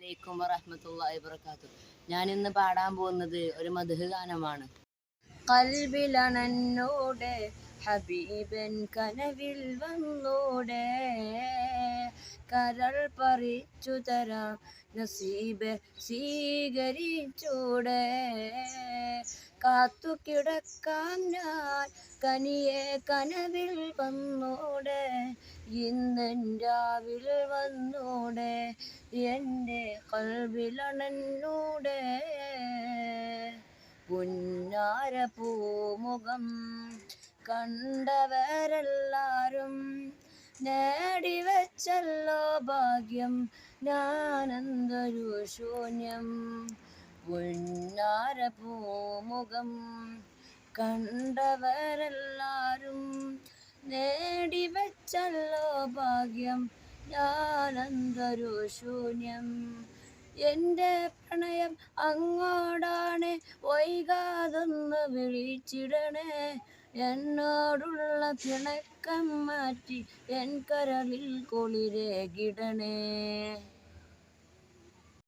അലൈക്കും വറഹ്മത്തുള്ളാഹി വബറകാതുഹു. ഞാൻ ഇന്ന് പാടാൻ പോകുന്നത് ഒരു മധുഹ ഗാനമാണ്. കൽബിലണന്നോടെ ഹബീബൻ കനവിൽ വന്നോടെ കരൾ പറിച്ചു തരാം നസീബ് സ്വീകരിച്ചൂടെ. കാത്തു കിടക്കാം ഞാൻ കനിയെ കനവിൽ വന്നോടെ. ഇന്നൻ രാവിൽ വന്നോടെ എന്റെ കൽവിലണന്നൂടെ പുന്നാര പൂമുഖം കണ്ടവരെല്ലാരും നേടിവെച്ചല്ലോ ഭാഗ്യം. ഞാനെന്തൊരു ശൂന്യം. പുന്നാര പൂമുഖം കണ്ടവരെല്ലാരും നേടിവെച്ചല്ലോ ഭാഗ്യം. ഞാനെന്തൊരു ശൂന്യം. എന്റെ പ്രണയം അങ്ങോടാണ് വൈകാതൊന്ന് വിളിച്ചിടണേ. എന്നോടുള്ള പിണക്കം മാറ്റി എൻ കരളിൽ കുളിരേകിടണേ.